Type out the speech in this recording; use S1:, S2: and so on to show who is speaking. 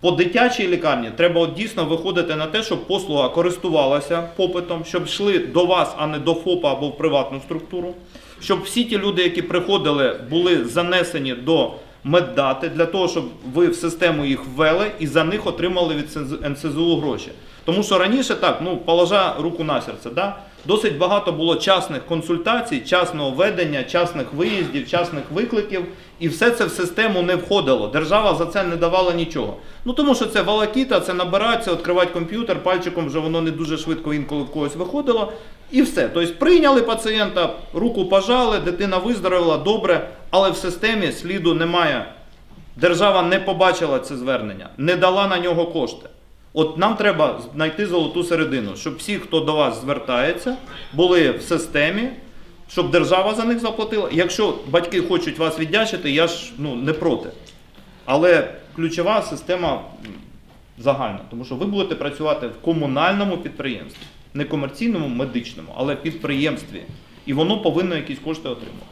S1: По дитячій лікарні треба дійсно виходити на те, щоб послуга користувалася попитом, щоб йшли до вас, а не до ФОПа або в приватну структуру. Щоб всі ті люди, які приходили, були занесені до меддати для того, щоб ви в систему їх ввели і за них отримали від НСЗУ гроші. Тому що раніше так, ну положа руку на серце, да? досить багато було частних консультацій, частного ведення, частних виїздів, частних викликів, і все це в систему не входило. Держава за це не давала нічого. Ну тому що це волокіта, це набиратися, відкривати комп'ютер, пальчиком вже воно не дуже швидко інколи в когось виходило. І все. Тобто прийняли пацієнта, руку пожали, дитина виздоровіла, добре, але в системі сліду немає. Держава не побачила це звернення, не дала на нього кошти. От нам треба знайти золоту середину, щоб всі, хто до вас звертається, були в системі, щоб держава за них заплатила. Якщо батьки хочуть вас віддячити, я ж ну, не проти. Але ключова система загальна, тому що ви будете працювати в комунальному підприємстві, не комерційному, медичному, але підприємстві. І воно повинно якісь кошти отримати.